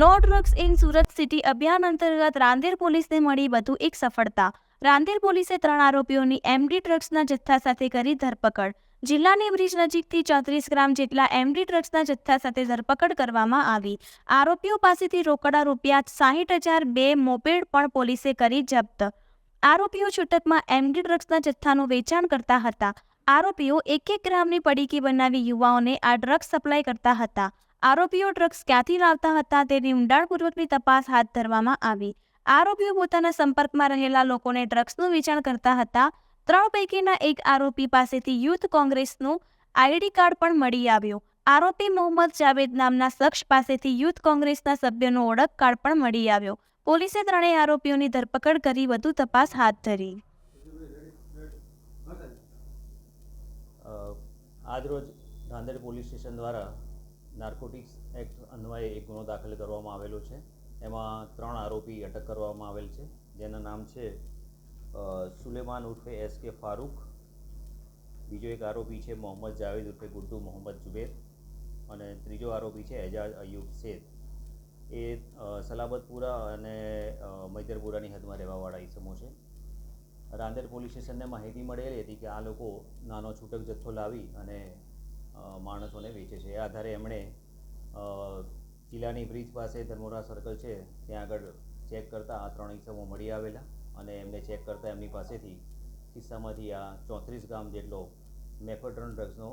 No drugs in Surat city અભિયાન અંતર્ગત રાંદેર પોલીસને મળી વધુ એક સફળતા. રાંદેર પોલીસે ત્રણ આરોપીઓની એમડી ડ્રગ્સના જથ્થા સાથે કરી ધરપકડ. જિલ્લાની બ્રિજ નજીકથી ચોત્રીસ ગ્રામ જેટલા એમડી ડ્રગ્સના જથ્થા સાથે ધરપકડ કરવામાં આવી. આરોપીઓ પાસેથી રોકડા રૂપિયા સાહીઠ હજાર બે મોપેડ પણ પોલીસે કરી જપ્ત. આરોપીઓ છૂટકમાં એમડી ડ્રગ્સના જથ્થાનું વેચાણ કરતા હતા. આરોપીઓ એક એક ગ્રામની પડીકી બનાવી યુવાઓને આ ડ્રગ્સ સપ્લાય કરતા હતા. આરોપીઓ ડ્રગ્સ ક્યાંથી લાવતા હતા તેની ઊંડાણપૂર્વકની તપાસ હાથ ધરવામાં આવી. આરોપીઓ પોતાના સંપર્કમાં રહેલા લોકોને ડ્રગ્સનું વેચાણ કરતા હતા. ત્રણ પૈકીના એક આરોપી પાસેથી યુથ કોંગ્રેસનું આઈડી કાર્ડ પણ મળી આવ્યું. આરોપી મોહમ્મદ જાવેદ નામના શખ્સ પાસેથી યુથ કોંગ્રેસના સભ્યનો ઓળખ કાર્ડ પણ મળી આવ્યો. પોલીસે ત્રણેય આરોપીઓની ધરપકડ કરી વધુ તપાસ હાથ ધરી. આજરોજ નાંદેડ પોલીસ સ્ટેશન દ્વારા નાર્કોટિક્સ એક્ટ અન્વયે એક ગુનો દાખલ કરવામાં આવેલો છે. એમાં ત્રણ આરોપી અટક કરવામાં આવેલ છે. જેના નામ છે સુલેમાન ઉર્ફે એસ કે ફારૂક. બીજો એક આરોપી છે મોહમ્મદ જાવેદ ઉર્ફે ગુડ્ડુ મોહમ્મદ જુબેર. અને ત્રીજો આરોપી છે એજાજ અયુબ શેખ. એ સલાબતપુરા અને મૈદરપુરાની હદમાં રહેવાવાળા ઈસમો છે. રાંદેર પોલીસ સ્ટેશનને માહિતી મળેલી હતી કે આ લોકો નાનો છૂટક જથ્થો લાવી અને માણસોને વેચે છે. એ આધારે એમણે કિલ્લાની બ્રિજ પાસે ધર્મોરા સર્કલ છે, ત્યાં આગળ ચેક કરતાં આ ત્રણ ઇસમો મળી આવેલા અને એમને ચેક કરતાં એમની પાસેથી ખિસ્સામાંથી આ ચોત્રીસ ગ્રામ જેટલો મેફોડ્રોન ડ્રગ્સનો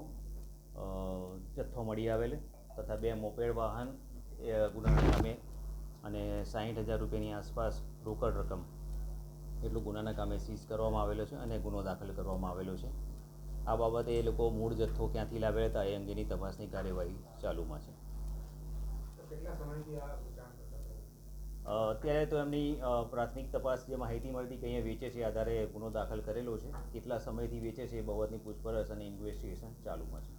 જથ્થો મળી આવેલ તથા બે મોપેડ વાહન ગુનાના કામે અને સાહીઠ હજાર રૂપિયાની આસપાસ રોકડ રકમ, એટલું ગુનાના કામે સીઝ કરવામાં આવેલો છે અને ગુનો દાખલ કરવામાં આવેલો છે. આ બાબતે એ લોકો મૂળ જથ્થો ક્યાંથી લાવ્યા હતા એ અંગેની તપાસની કાર્યવાહી ચાલુમાં છે. અત્યારે તો એમની પ્રાથમિક તપાસ જે માહિતી મળતી કે અહીંયા વેચે છે આધારે ગુનો દાખલ કરેલો છે. કેટલા સમયથી વેચે છે એ બાબતની પૂછપરછ અને ઇન્વેસ્ટિગેશન ચાલુમાં છે.